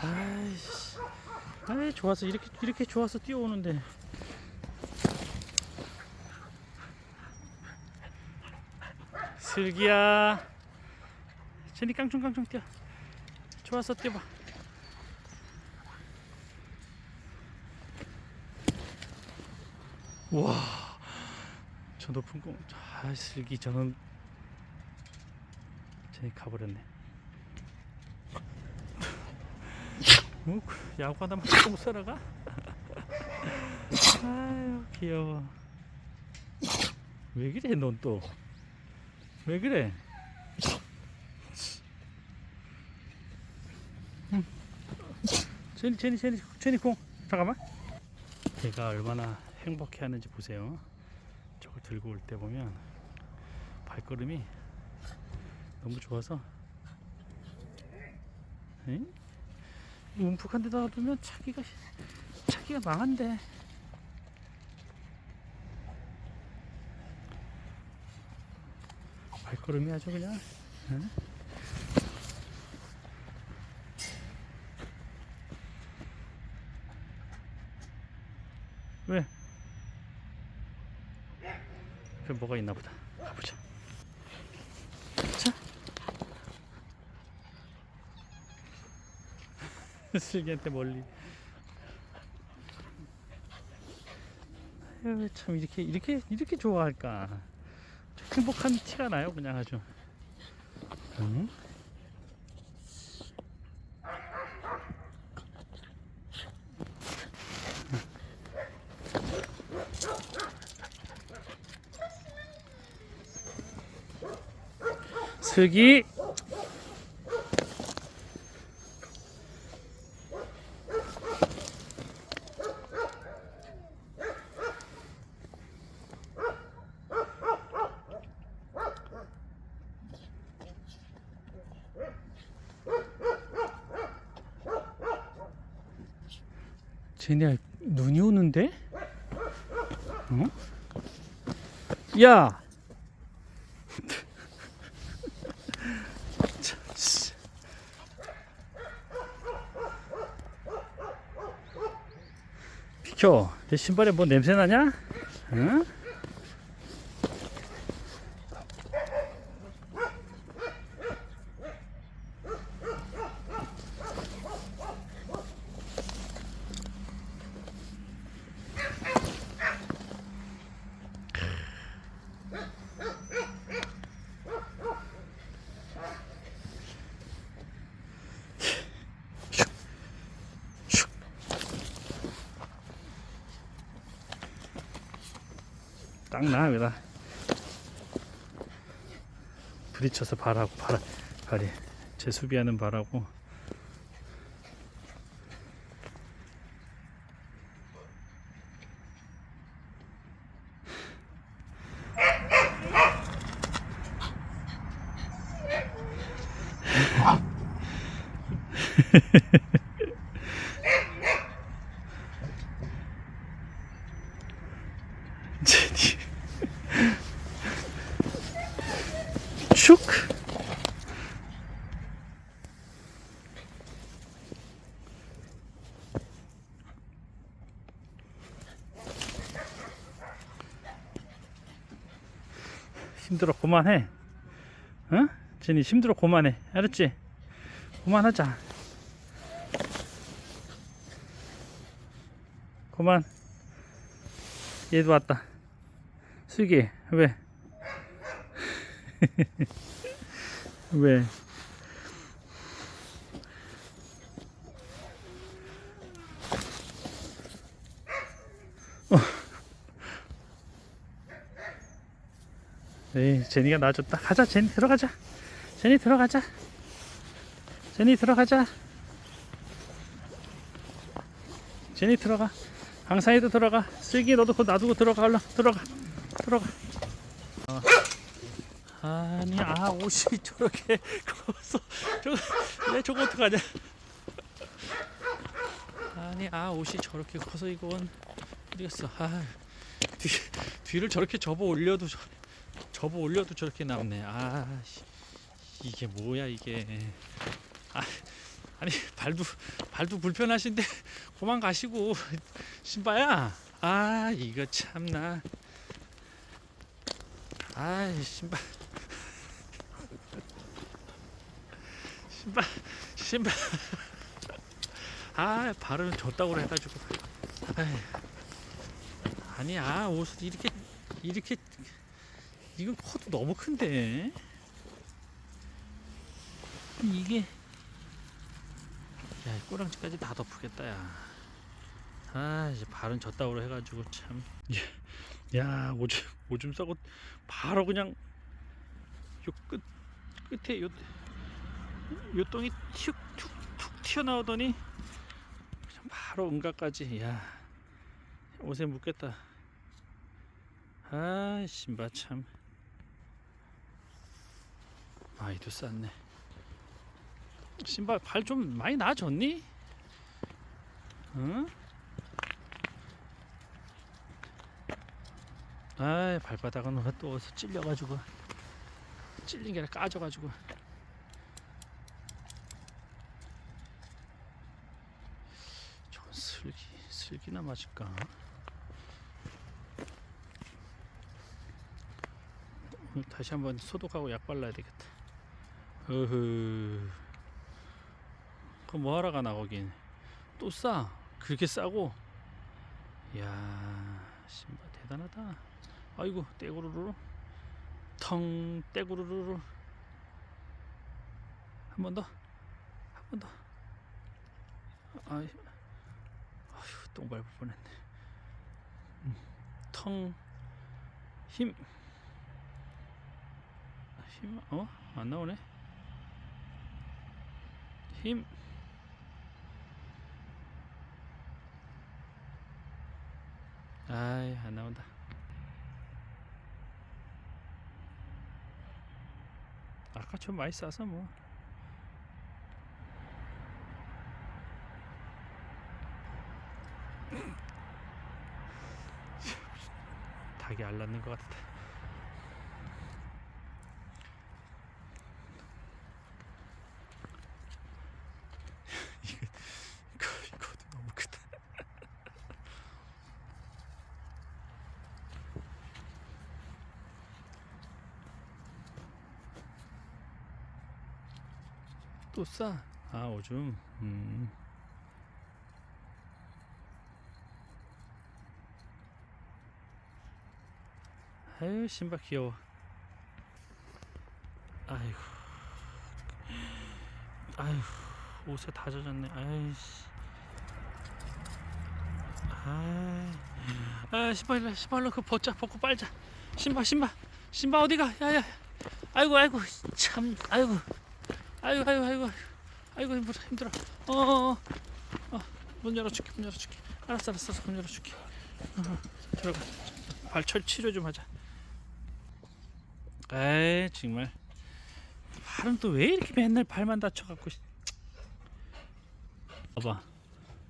아이씨. 아이 좋아서 이렇게 이렇게 좋아서 뛰어오는데. 슬기야. 제니 깡충깡충 뛰어. 좋아서 뛰어봐. 와. 저 높은 공. 아 슬기 저는 제니 가버렸네. 어? 야구하다 말고 못 살아가? 아유 귀여워 왜 그래 넌 또 왜 그래 응. 제니 제니 제니 제니 공 잠깐만 얘가 얼마나 행복해 하는지 보세요 저걸 들고 올 때 보면 발걸음이 너무 좋아서 응? 이 움푹한 데다가 두면 차기가 차기가 망한데 발걸음이 아주 그냥 응? 왜? 그 뭐가 있나 보다 가보자 자 슬기한테 멀리. 아유, 참 이렇게 이렇게 이렇게 좋아할까. 행복한 티가 나요 그냥 아주. 응? 슬기 쟤네 눈이 오는데? 어? 야! 비켜. 내 신발에 뭐 냄새 나냐? 응? 딱 나, 여기다. 부딪혀서 발하고, 발, 발이. 제 수비하는 발하고. 제니. 슉. 힘들어 그만해. 어? 제니 힘들어 그만해. 알았지? 그만하자. 그만. 얘도 왔다. 슬기 왜? 왜? 에이 제니가 놔줬다. 가자 제니 들어가자. 제니 들어가자. 제니 들어가자. 제니 들어가. 강사이도 들어가. 슬기 너도 그거 놔두고 들어가 얼른 들어가. 들어가. 어. 아니 아 옷이 저렇게 커서 저거 내 저거 어떡하냐. 아니 아 옷이 저렇게 커서 이건 어디갔어. 아 뒤, 뒤를 저렇게 접어 올려도 저, 접어 올려도 저렇게 남네. 아 씨, 이게 뭐야 이게. 아 아니 발도 발도 불편하신데 그만 가시고 신바야. 아 이거 참나. 아 신발 신발 신발 아 발은 줬다고 해가지고. 아이, 아니야 옷을 이렇게 이렇게 이건 코도 너무 큰데. 이게 야, 이 꼬랑지까지 다 덮으겠다, 야. 아, 이제 발은 졌다고 해가지고 참. 야, 야, 오줌, 오줌 싸고 바로 그냥 요 끝, 끝에 요, 요 똥이 툭, 툭, 툭 튀어나오더니 바로 응가까지. 야, 옷에 묻겠다. 아, 신바 참. 아이도 쌌네. 신발 발 좀 많이 나아졌니? 응? 아이 발바닥은 또 어디서 찔려가지고 찔린 게 아니라 까져가지고 저건 슬기 슬기나 맞을까? 다시 한번 소독하고 약 발라야 되겠다. 어흐. 그럼 뭐하러 가나 거긴. 또 싸. 그렇게 싸고. 이야 신발 대단하다. 아이고 떼구르르. 텅 떼구르르 한 번 더. 한 번 더. 아이 아휴 똥 밟을 뻔했네. 음, 텅힘. 힘, 어? 안 나오네. 힘 아이 안 나온다. 아까 좀 많이 싸서 뭐. 닭이 알랐는 것이거 이거 이거도 너무 크다 또 싸? 아 오줌. 음. 아유 신발 귀여워. 아이고. 아이고 옷에 다 젖었네. 아이씨. 아이. 아 신발 신발로 그 벗자 벗고 빨자. 신발 신발. 신발 어디가? 야야. 아이고 아이고. 참 아이고 아이고 아이고 아이고. 아이고 힘들어 힘들어. 어어어. 어, 문 열어줄게 문 열어줄게. 알았어 알았어 문 열어줄게. 어, 어, 들어가. 발철 치료 좀 하자. 에이 정말. 발은 또 왜 이렇게 맨날 발만 다쳐갖고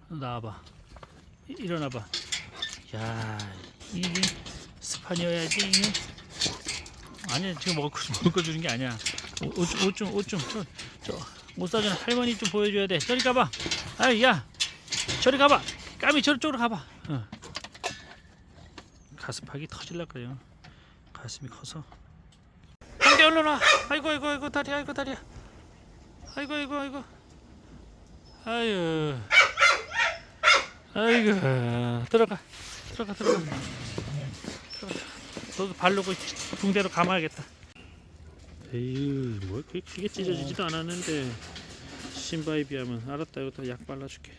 나와봐. 이- 일어나봐. 야 이게 스판이어야지 이게. 아니야 지금 먹을 거 주는 게 아니야 옷좀옷좀저못 사주는 할머니 좀 보여줘야 돼. 저리 가봐. 아이 야 저리 가봐. 까미 저쪽으로 가봐. 어. 가슴팍이 터질라 그래요. 가슴이 커서. 한개 얼른 와. 아이고 아이고 아이고 다리 아이고 다리야. 아이고 아이고 아이고. 아유. 아이고 들어가. 들어가 들어가. 들어가. 너도 바르고 붕대로 감아야겠다 에휴 뭐 그렇게 크게 찢어지지도 않았는데 신바에 비하면 알았다 이거 약 발라줄게